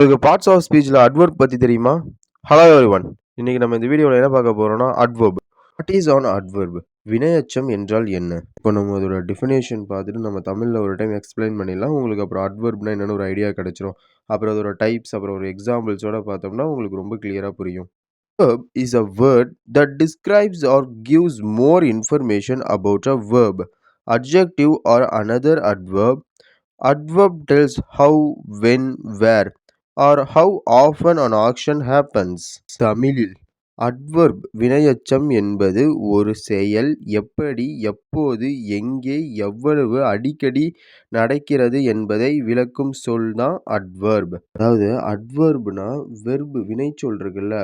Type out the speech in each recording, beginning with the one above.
உங்களுக்கு parts of ஸ்பீச்சில் adverb பற்றி தெரியுமா? ஹலோ எவ்ரி ஒன் இன்றைக்கி நம்ம இந்த வீடியோவில் என்ன பார்க்க போகிறோம்னா adverb what is an adverb வினையச்சம் என்றால் என்ன? இப்போ நம்ம அதோட டிஃபினேஷன் பார்த்துட்டு நம்ம தமிழில் ஒரு டைம் எக்ஸ்பிளைன் பண்ணிடலாம். உங்களுக்கு அப்புறம் அட்வர்ப்னா என்னென்னு ஒரு ஐடியா கிடச்சிரும். அப்புறம் அதோட டைப்ஸ் அப்புறம் ஒரு எக்ஸாம்பிள்ஸோட பார்த்தோம்னா உங்களுக்கு ரொம்ப கிளியராக புரியும். Verb is a word that describes or gives more information about a verb. Adjective or another adverb. Adverb tells how when where. Or how often an action happens தமிழில் அட்வர்ப் வினையச்சம் என்பது ஒரு செயல். எப்படி எப்போது எங்கே எவ்வளவு அடிக்கடி நடக்கிறது என்பதை விளக்கும் சொல் தான் அட்வர்ப் அதாவது அட்வர்ப்னா வெர்பு வினைச்சொல் இருக்குல்ல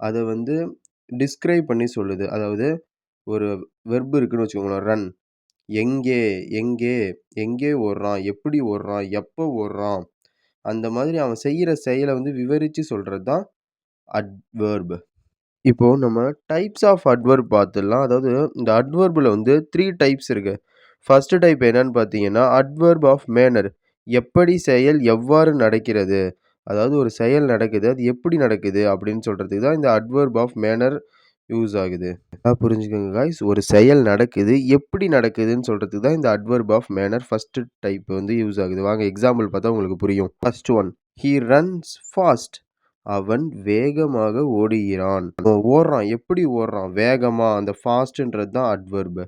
அதை வந்து டிஸ்கிரைப் பண்ணி சொல்லுது. அதாவது ஒரு வெர்பு இருக்குன்னு வச்சுக்கோங்களேன் ரன் எங்கே எங்கே எங்கே ஓடுறான் எப்படி ஓடுறான் எப்போ ஓடுறான் அந்த மாதிரி அவன் செய்கிற செயலை வந்து விவரித்து சொல்கிறது தான் அட்வர்ப் இப்போது நம்ம டைப்ஸ் ஆஃப் அட்வர்ப் பார்த்துடலாம் அதாவது இந்த அட்வர்பில் வந்து த்ரீ டைப்ஸ் இருக்குது ஃபஸ்ட்டு டைப் என்னன்னு பார்த்தீங்கன்னா அட்வர்ப் ஆஃப் மேனர் எப்படி செயல் எவ்வாறு நடக்கிறது? அதாவது ஒரு செயல் நடக்குது அது எப்படி நடக்குது அப்படின்னு சொல்கிறதுக்கு தான் இந்த அட்வர்ப் ஆஃப் மேனர் யூஸ் ஆகுது. அதான் புரிஞ்சுக்கோங்க காய்ஸ் ஒரு செயல் நடக்குது. எப்படி நடக்குதுன்னு சொல்கிறதுக்கு தான் இந்த adverb of manner first type வந்து யூஸ் ஆகுது. வாங்க எக்ஸாம்பிள் பார்த்தா உங்களுக்கு புரியும். First one he runs fast அவன் வேகமாக ஓடுகிறான். ஓடுறான். எப்படி ஓடுறான்? வேகமாக அந்த ஃபாஸ்ட்ன்றது தான் அட்வர்ப்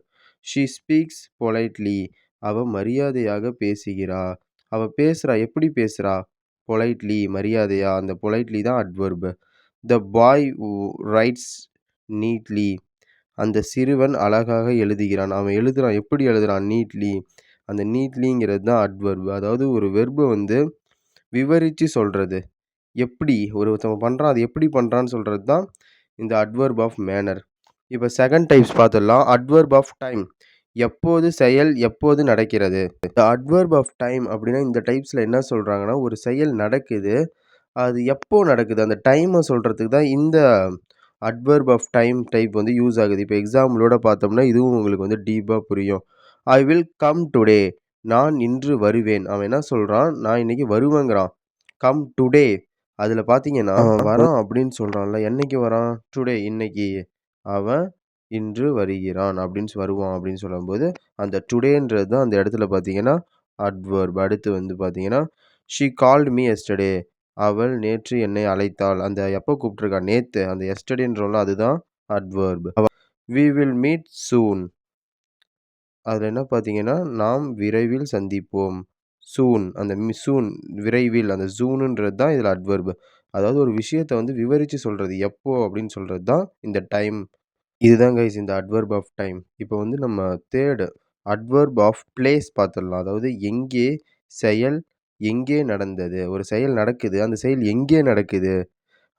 ஷீ ஸ்பீக்ஸ் பொலைட்லி அவள் மரியாதையாக பேசுகிறா. அவள் பேசுகிறா எப்படி பேசுகிறா பொலைட்லி மரியாதையா? அந்த பொலைட்லி தான் adverb the boy writes neatly அந்த சிறுவன் அழகாக எழுதுகிறான். அவன் எழுதுகிறான் எப்படி எழுதுகிறான் நீட்லி அந்த நீட்லிங்கிறது தான் அட்வர்ப் அதாவது ஒரு வெர்பை வந்து விவரித்து சொல்கிறது எப்படி? ஒருத்தவன் பண்ணுறான் அது எப்படி பண்ணுறான்னு சொல்கிறது தான் இந்த அட்வர்ப் ஆஃப் மேனர் இப்போ செகண்ட் டைப்ஸ் பார்த்துடலாம். அட்வர்ப் ஆஃப் டைம் எப்போது செயல் எப்போது நடக்கிறது? இந்த அட்வர்ப் ஆஃப் டைம் அப்படின்னா இந்த டைப்ஸில் என்ன சொல்கிறாங்கன்னா ஒரு செயல் நடக்குது. அது எப்போ நடக்குது? அந்த டைமை சொல்கிறதுக்கு தான் இந்த அட்வர்ப் ஆஃப் டைம் டைப் வந்து யூஸ் ஆகுது. இப்போ எக்ஸாம்பிளோட பார்த்தோம்னா இதுவும் உங்களுக்கு வந்து டீப்பாக புரியும். ஐ வில் கம் டுடே நான் இன்று வருவேன். அவன் என்ன சொல்கிறான் நான் இன்னைக்கு வருவேங்கிறான். கம் டுடே அதில் பார்த்தீங்கன்னா வரான் அப்படின்னு சொல்கிறான்ல என்னைக்கு வரான்? டுடே இன்னைக்கு. அவன் இன்று வருகிறான் அப்படின்னு வருவான் அப்படின்னு சொல்லும்போது அந்த டுடேன்றது தான் அந்த இடத்துல பார்த்தீங்கன்னா அட்வர்ப் அடுத்து வந்து பார்த்தீங்கன்னா ஷீ கால்டு மீ எஸ்டர்டே அவள் நேற்று என்னை அழைத்தாள். அந்த எப்போ கூப்பிட்ருக்கா நேற்று அந்த எஸ்டர்டேன்றோம்ல அதுதான் adverb we will meet soon அதில் என்ன பார்த்தீங்கன்னா நாம் விரைவில் சந்திப்போம். சூன் அந்த சூன் விரைவில். அந்த ஜூனுன்றது தான் இதில் அட்வர்பு அதாவது ஒரு விஷயத்தை வந்து விவரித்து சொல்கிறது எப்போ அப்படின்னு சொல்கிறது தான் இந்த டைம் இதுதான் கைஸ் இந்த அட்வர்ப் ஆஃப் டைம் இப்போ வந்து நம்ம தேர்டு அட்வர்ப் ஆஃப் பிளேஸ் பார்த்துடலாம். அதாவது எங்கே செயல் எங்கே நடந்தது? ஒரு செயல் நடக்குது. அந்த செயல் எங்கே நடக்குது?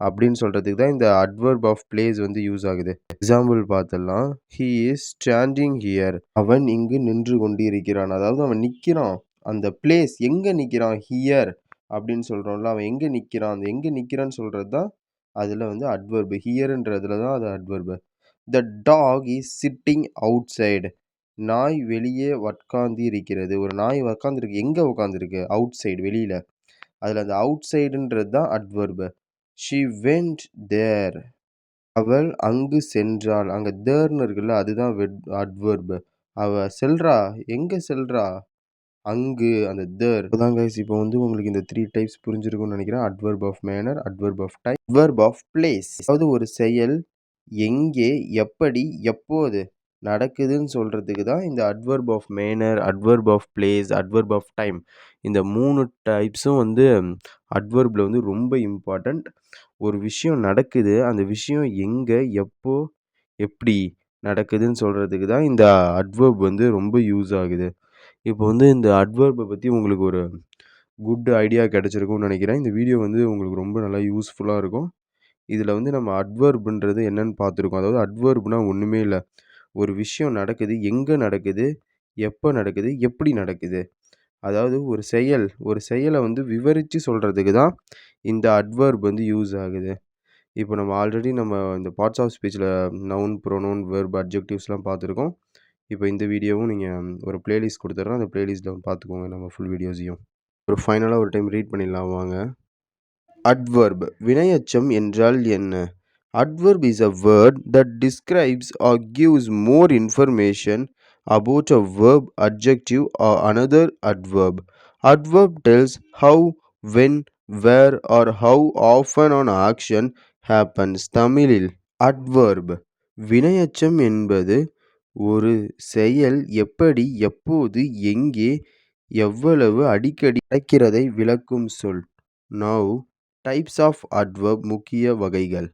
அப்படின்னு சொல்கிறதுக்கு தான் இந்த அட்வர்ப் ஆஃப் பிளேஸ் வந்து யூஸ் ஆகுது. எக்ஸாம்பிள் பார்த்துடலாம். ஹீ இஸ் ஸ்டாண்டிங் ஹியர் அவன் இங்கு நின்று கொண்டு இருக்கிறான் அதாவது அவன் நிற்கிறான் அந்த பிளேஸ் எங்கே நிற்கிறான் ஹியர் அப்படின்னு சொல்கிறோம்ல அவன் எங்கே நிற்கிறான் அந்த எங்கே நிற்கிறான்னு சொல்கிறது தான் அதில் வந்து அட்வர்பு ஹியர்ன்றதுல தான் அது adverb the dog is sitting outside நாய் வெளியே உட்காந்திருக்கிறது. ஒரு நாய் உட்காந்துருக்கு எங்கே உட்காந்துருக்கு அவுட் சைடு வெளியில். அதில் அந்த அவுட் சைடுன்றது தான் அட்வர்பு ஷி வெண்ட் தேர் அவள் அங்கு சென்றாள். அங்கே தேர்னு இருக்குல்ல அதுதான் வெட் அட்வர்பு அவள் செல்றா. எங்கே செல்றா? அங்கு அந்த தேர் அதான் கைஸ் இப்போ வந்து உங்களுக்கு இந்த த்ரீ டைப்ஸ் புரிஞ்சிருக்கும்னு நினைக்கிறேன். Adverb of manner adverb of time adverb of place அதாவது ஒரு செயல் எங்கே எப்படி எப்போது நடக்குதுன்னு சொல்கிறதுக்கு தான் இந்த adverb of manner adverb of place adverb of time இந்த மூணு டைப்ஸும் வந்து அட்வர்பில் வந்து ரொம்ப இம்பார்ட்டண்ட் ஒரு விஷயம் நடக்குது அந்த விஷயம் எங்கே எப்போ எப்படி நடக்குதுன்னு சொல்கிறதுக்கு தான் இந்த அட்வர்ப் வந்து ரொம்ப யூஸ் ஆகுது. இப்போ வந்து இந்த அட்வர்பை பற்றி உங்களுக்கு ஒரு குட் ஐடியா கிடச்சிருக்கும்னு நினைக்கிறேன். இந்த வீடியோ வந்து உங்களுக்கு ரொம்ப நல்லா யூஸ்ஃபுல்லாக இருக்கும். இதில் வந்து நம்ம அட்வர்புன்றது என்னன்னு பார்த்துருக்கோம். அதாவது அட்வர்ப்னா ஒன்றுமே இல்லை. ஒரு விஷயம் நடக்குது எங்கே நடக்குது எப்போ நடக்குது எப்படி நடக்குது? அதாவது ஒரு செயல் ஒரு செயலை வந்து விவரித்து சொல்கிறதுக்கு தான் இந்த அட்வர்ப் வந்து யூஸ் ஆகுது. இப்போ நம்ம ஆல்ரெடி நம்ம இந்த பார்ட்ஸ் ஆஃப் ஸ்பீச்சில் நவுன் ப்ரொனவுன் வெர்ப் அப்ஜெக்டிவ்ஸ்லாம் பார்த்துருக்கோம். இப்போ இந்த வீடியோவும் நீங்கள் ஒரு பிளேலிஸ்ட் கொடுத்துட்றோம் அந்த பிளேலிஸ்ட்டில் பார்த்துக்கோங்க நம்ம ஃபுல் வீடியோஸையும் ஒரு ஃபைனலாக ஒரு டைம் ரீட் பண்ணிடலாம். வாங்க. அட்வர்ப் வினையச்சம் என்றால் என்ன? Adverb is a word that describes or gives more information about a verb, adjective, or another adverb. Adverb tells how, when, where, or how often an action happens. தமிழில் adverb வினையெச்சம் என்பது ஒரு செயல் எப்படி, எப்போது, எங்கே, எவ்வளவு அடிக்கடி நடக்கிறதை விளக்கும் சொல். நவ் டைப்ஸ் ஆஃப் அட்வர்ப் முக்கிய வகைகள்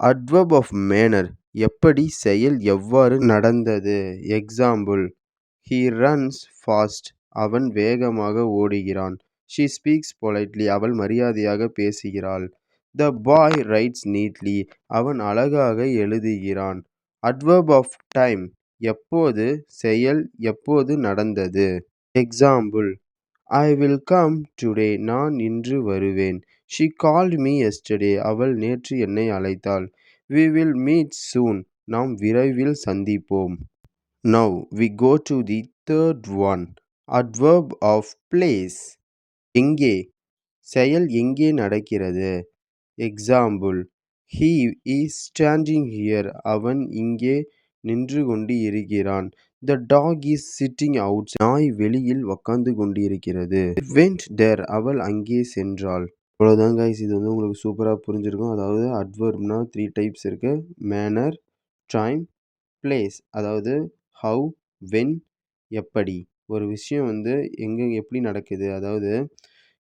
அட்வர்ப் ஆஃப் மேனர் எப்படி செயல் எவ்வாறு நடந்தது? எக்ஸாம்பிள் ஹீ ரன்ஸ் ஃபாஸ்ட் அவன் வேகமாக ஓடுகிறான். ஷீ ஸ்பீக்ஸ் பொலைட்லி அவள் மரியாதையாக பேசுகிறாள். த பாய் ரைட்ஸ் நீட்லி அவன் அழகாக எழுதுகிறான். அட்வர்ப் ஆஃப் டைம் எப்போது செயல் எப்போது நடந்தது? Example I will come today நான் இன்று வருவேன். ஷி கால்ட் மீ எஸ்டர்டே அவள் நேற்று என்னை அழைத்தாள். வி வில் மீட் சூன் நாம் விரைவில் சந்திப்போம். Now we go to the third one adverb of place எங்கே செயல் எங்கே நடக்கிறது? Example he is standing here அவன் இங்கே நின்று கொண்டு இருக்கிறான் the dog is sitting out நாய் வெளியில் உக்காந்து கொண்டு இருக்கிறது வெண்ட் டேர் அவள் அங்கே சென்றாள். அவ்வளோதான் கைஸ் இது வந்து உங்களுக்கு சூப்பராக புரிஞ்சிருக்கும். அதாவது அட்வர்ப்னா த்ரீ டைப்ஸ் இருக்குது மேனர் டைம் பிளேஸ் அதாவது ஹவு வென் எப்படி. ஒரு விஷயம் வந்து எங்கே எப்படி நடக்குது? அதாவது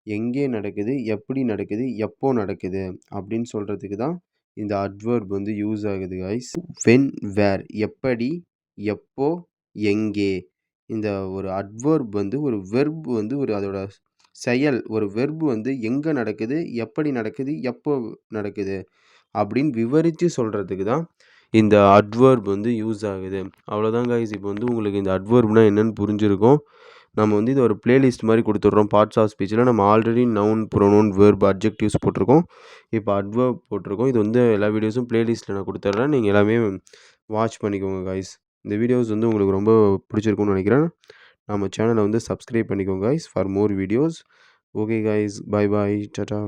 எங்கே நடக்குது? எப்படி நடக்குது? எப்போ நடக்குது? அப்படின்னு சொல்கிறதுக்கு தான் இந்த அட்வர்ப் வந்து யூஸ் ஆகுது கைஸ் வென் வேர் எப்படி எப்போ எங்கே. இந்த ஒரு அட்வர்ப் வந்து ஒரு வெர்ப் வந்து ஒரு அதோட செயல் ஒரு வெர்ப் வந்து எங்கே நடக்குது எப்படி நடக்குது எப்போ நடக்குது அப்படின்னு விவரித்து சொல்கிறதுக்கு தான் இந்த அட்வர்ப் வந்து யூஸ் ஆகுது. அவ்வளோதான் கைஸ் இப்போ வந்து உங்களுக்கு இந்த அட்வர்ப்னால் என்னென்னு புரிஞ்சிருக்கும். நம்ம வந்து இது ஒரு பிளேலிஸ்ட் மாதிரி கொடுத்துட்றோம். பார்ட்ஸ் ஆஃப் ஸ்பீச்சில் நம்ம already noun pronoun verb adjectives போட்டிருக்கோம். இப்போ அட்வர்ப் போட்டிருக்கோம். இது வந்து எல்லா வீடியோஸும் பிளேலிஸ்ட்டில் நான் கொடுத்துட்றேன். நீங்கள் எல்லாமே வாட்ச் பண்ணிக்கோங்க கைஸ் இந்த வீடியோஸ் வந்து உங்களுக்கு ரொம்ப பிடிச்சிருக்கும்னு நினைக்கிறேன். நம்ம சேனலை வந்து சப்ஸ்கிரைப் பண்ணிக்கோங்க guys for more videos okay guys bye bye tata